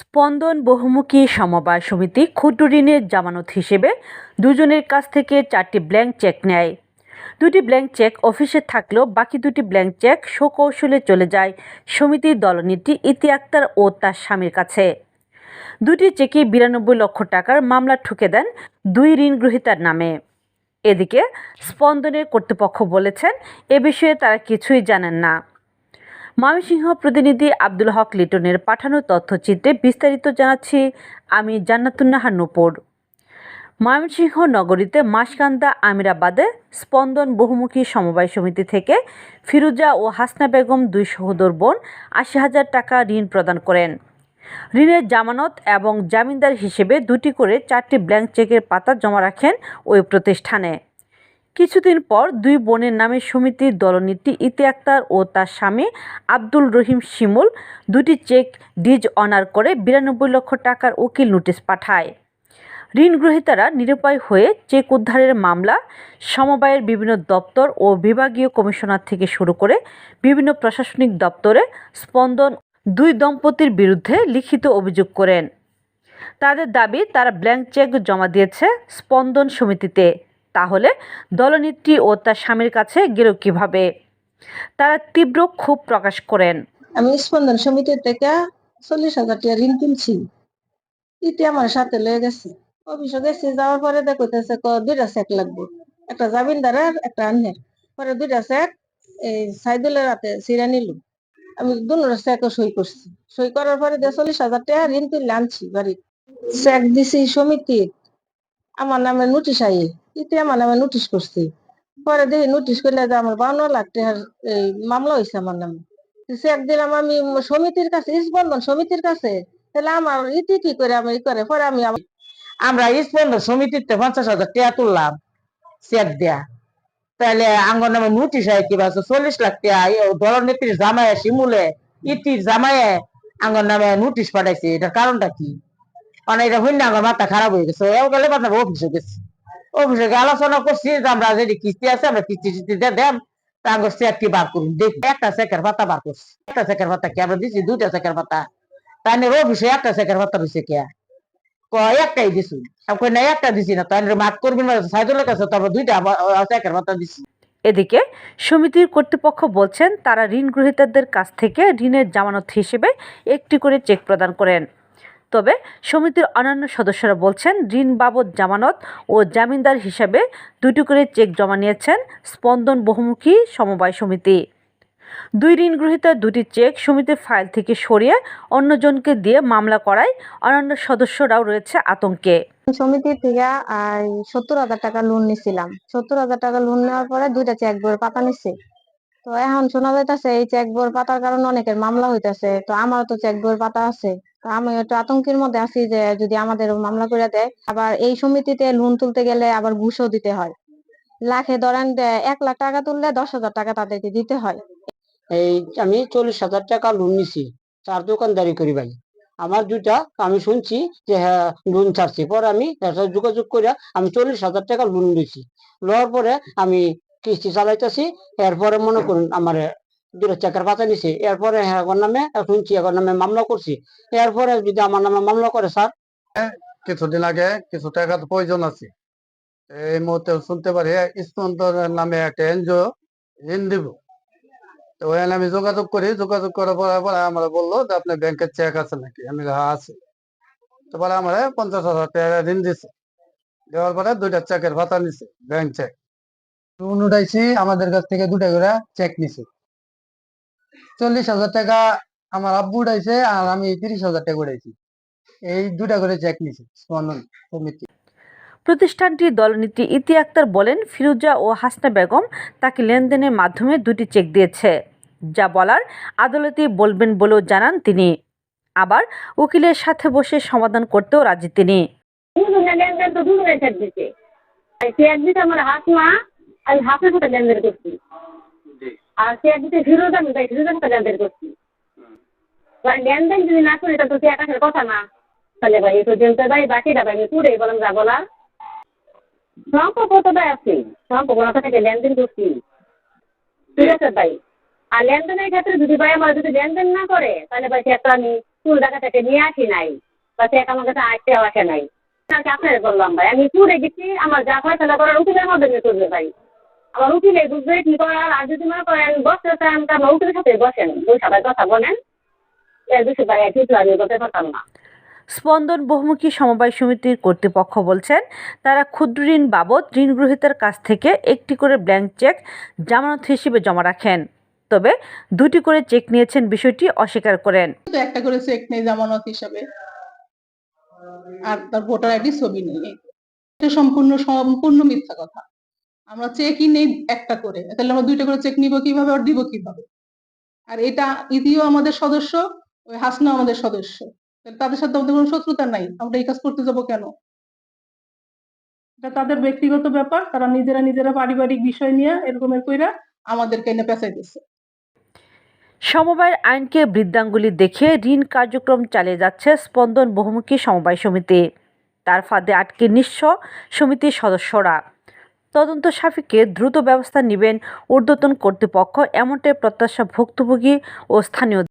স্পন্দন বহুমুখী সমবায় সমিতি ক্ষুদ্র ঋণের জামানত হিসেবে দুজনের কাছ থেকে চারটি ব্ল্যাঙ্ক চেক নেয়। দুটি ব্ল্যাঙ্ক চেক অফিসে থাকলেও বাকি দুটি ব্ল্যাঙ্ক চেক সুকৌশলে চলে যায় সমিতির দলনেত্রী ইতি আক্তার ও তার স্বামীর কাছে। দুটি চেকে বিরানব্বই লক্ষ টাকার মামলা ঠুকে দেন দুই ঋণ গ্রহীতার নামে। এদিকে স্পন্দনের কর্তৃপক্ষ বলেছেন, এ বিষয়ে তারা কিছুই জানেন না। ময়মনসিংহ প্রতিনিধি আব্দুল হক লিটনের পাঠানো তথ্যচিত্রে বিস্তারিত জানাচ্ছি আমি জান্নাতুন্নাহার নূপুর। ময়মনসিংহ নগরীতে মাসকান্দা আমিরাবাদে স্পন্দন বহুমুখী সমবায় সমিতি থেকে ফিরুজা ও হাসনা বেগম দুই সহোদর বোন আশি হাজার টাকা ঋণ প্রদান করেন। ঋণের জামানত এবং জামিনদার হিসেবে দুটি করে চারটি ব্ল্যাঙ্ক চেকের পাতা জমা রাখেন ওই প্রতিষ্ঠানে। কিছুদিন পর দুই বোনের নামে সমিতির দলনেত্রী ইতি আক্তার ও তার স্বামী আব্দুল রহিম শিমুল দুটি চেক ডিজ অনার করে বিরানব্বই লক্ষ টাকার উকিল নোটিশ পাঠায়। ঋণ গ্রহীতারা নিরুপায় হয়ে চেক উদ্ধারের মামলা, সমবায়ের বিভিন্ন দপ্তর ও বিভাগীয় কমিশনার থেকে শুরু করে বিভিন্ন প্রশাসনিক দপ্তরে স্পন্দন দুই দম্পতির বিরুদ্ধে লিখিত অভিযোগ করেন। তাদের দাবি, তারা ব্ল্যাঙ্ক চেক জমা দিয়েছে স্পন্দন সমিতিতে। তাহলে দলনেত্রী ও তার স্বামীর কাছে গেল কীভাবে? তারা তীব্র ক্ষোভ প্রকাশ করেন। আমি স্পন্দন সমিতি থেকে চল্লিশ হাজার টাকা ঋণ তুলছি ইটি আমার সাথে লয়ে গেছে। অফিসে গেছি, যাওয়ার পরে দেখতেছে দুইটা চেক লাগবে। একটা জামিনদারের, একটা আন্যের পরে দুইটা চেক এই সাইদুলের হাতে সিরা নিল। আমি দুনোর চেকও সই করছি। সই করার পরে দিয়ে চল্লিশ হাজার টাকা ঋণ তুলে আনছি বাড়ি। চেক দিছি সমিতির। আমার নামে নোটিশ আই ইতি আমার আমি নোটিশ করছি। পরে দেখি নোটিশ করলে যে আমার বাউন্ন লাখ টাকার এই মামলা হয়েছে আমার নামে। চেক দিলাম আমি সমিতির কাছে স্পন্দন সমিতির কাছে, তাহলে আমার ইতি কি করে আমি করে, পরে আমি আমরা স্পন্দন সমিতিতে পঞ্চাশ হাজার টাকা তুললাম, চেক দেয়া। তাহলে আঙ্গর নামে নোটিশ হয় কি বাস চল্লিশ লাখ টাকা দলনেত্রীর জামাইয়ে শিমুলে ইতির জামাইয়ে আঙ্গর নামে নোটিশ পাঠাইছে। এটার কারণটা কি? মানে এটা হইনা আমার মাথা খারাপ হয়ে গেছে। এও গেলে অফিসে গেছে। আলোচনা করছি আমরা যদি কিস্তি আছে, আমরা কিস্তি দেন একটাই না, একটা দিছি না। তাই দুইটা এদিকে সমিতির কর্তৃপক্ষ বলছেন, তারা ঋণ গ্রহীতাদের কাছ থেকে ঋণের জামানত হিসেবে একটি করে চেক প্রদান করেন। তবে সমিতির অন্যান্য সদস্যরা বলছেন ঋণ বাবদ জামানত ও জামিনদার হিসাবে দুটি করে চেক জমা নিয়েছেন স্পন্দন বহুমুখী সমবায় সমিতি। দুই ঋণ গ্রহীতার দুটি চেক সমিতির ফাইল থেকে সরিয়ে অন্যজনকে দিয়ে মামলা করায় অন্যান্য সদস্যরাও রয়েছে আতঙ্কে। সমিতি থেকে সত্তর হাজার টাকা লোন নিছিলাম। সত্তর হাজার টাকা লোন নেওয়ার পরে দুইটা চেক বইয়ের পাতা নিচ্ছে তো এখন শোনা যাইতেছে, এই চেক বইয়ের পাতার কারণে অনেকের মামলা হইতাছে। তো আমারও তো চেক বইয়ের পাতা আছে। আমি একটু আতঙ্কের মধ্যে আছি যে যদি আমাদের মামলা করে দেয়, আবার এই সমিতিতে লোন তুলতে গেলে আবার ঘুষও দিতে হয়। লাখে ধরেন এক লাখ টাকা তুললে দশ হাজার টাকা তাদেরকে দিতে হয়। এই আমি চল্লিশ হাজার টাকা লোন নিছি চার দোকানদারি করি ভাই। আমার দুইটা, আমি শুনছি যে হ্যাঁ লোন ছাড়ছি। পরে আমি যোগাযোগ করে আমি চল্লিশ হাজার টাকা লোন নিছি। লওয়ার পরে আমি কিস্তি চালাইতেছি, এরপরে মনে করুন আমার দুটো চেকের পাতা নিছি এরপরে হ্যাঁ নামে শুনছি এখন নামে মামলা করছি। এরপরে যদি আমার নামে মামলা করে, স্যার? কিছুদিন আগে কিছু টাকা প্রয়োজন আছে। এই মুহূর্তে শুনতে পারি স্পন্দন নামে একটা এনজিও ঋণ দিব। তো ওখানে আমি যোগাযোগ করি, যোগাযোগ করার পরে পরে আমরা বলল যে আপনার ব্যাংকের চেক আছে নাকি? আমি হ্যাঁ আছে। তো পরে আমার পঞ্চাশ হাজার টাকা ঋণ দিছে। দেওয়ার পরে দুইটা চেকের ভাতা নিছে, ব্যাংক চেক লোন উঠাইছি আমাদের কাছ থেকে দুটা করে চেক নিছে। চল্লিশ হাজার টাকা আমার আব্বু উঠাইছে আর আমি তিরিশ হাজার টাকা উঠাইছি। এই দুটা করে চেক নিছে স্পন্দন সমিতি প্রতিষ্ঠানটির দলনেত্রী ইতি আক্তার বলেন ফিরুজা ও হাসনা বেগম তাকে লেনদেনের মাধ্যমে দুটি চেক দিয়েছে। যা বলার আদালতে বলবেন বলেও জানান তিনি। আবার উকিলের সাথে বসে সমাধান করতেও রাজি তিনি। আর আমার হাত মা আমি হাতের সাথে লেনদেন করছি। আর আমি তাই লেনদেন করছি। ভাই লেনদেন যদি না তো চেক আসার কথা না। তাহলে ভাই ভাই ভাই, আমি বললাম যা বলার। তো আছে। লেনদেন করছি। ভাই। আর লেনদেনের ক্ষেত্রে যদি ভাই আমার যদি লেনদেন না করে, তাহলে ভাই চেকটা আমি কোন জায়গা থেকে নিয়ে আসি নাই, বা চেক আমার কাছে আসতেও আসে নাই। আপনার বললাম ভাই, আমি পুরে গেছি, আমার যা ফয়সলা করার উকিলের মধ্যে করবে ভাই। আমার উকিলে বুঝবে কি করার আর যদি মনে করেন বসতে চান তাহলে উকিলের সাথে বসেন দুই সবাই কথা বলেন। এর বেশি কিছু আমি বলতে পারতাম না। স্পন্দন বহুমুখী সমবায় সমিতির কর্তৃপক্ষ বলছেন তারা ক্ষুদ্র ঋণ বাবদ ঋণ গ্রহীতার কাছ থেকে একটি করে ব্ল্যাঙ্ক চেক জামানত হিসেবে জমা রাখেন। তবে দুটি করে চেক নিয়েছেন বিষয়টি অস্বীকার করেন। একটা করে চেক নেই জামানত হিসাবে। আর তার ভোটার আইডি ছবি নেই। এটা সম্পূর্ণ সম্পূর্ণ মিথ্যা কথা। আমরা চেকই নেই একটা করে। তাহলে আমরা দুইটা করে চেক নিব কীভাবে আর দিব কীভাবে? আর এটা ইতিও আমাদের সদস্য, ওই হাসনা আমাদের সদস্য। তাহলে তাদের সাথে আমাদের কোনো শত্রুতা নাই। আমরা এই কাজ করতে যাব কেন? এটা তাদের ব্যক্তিগত ব্যাপার। তারা নিজেরা নিজেরা পারিবারিক বিষয় নিয়ে এরকমের কইরা আমাদেরকে এনে পেঁচাই দিচ্ছে সমবায়ের আইনকে বৃদ্ধাঙ্গুলি দেখে ঋণ কার্যক্রম চালিয়ে যাচ্ছে স্পন্দন বহুমুখী সমবায় সমিতি। তার ফাঁদে আটকে নিঃস্ব সমিতির সদস্যরা। তদন্ত সাপেক্ষে দ্রুত ব্যবস্থা নেবেন ঊর্ধ্বতন কর্তৃপক্ষ এমনটাই প্রত্যাশা ভুক্তভোগী ও স্থানীয়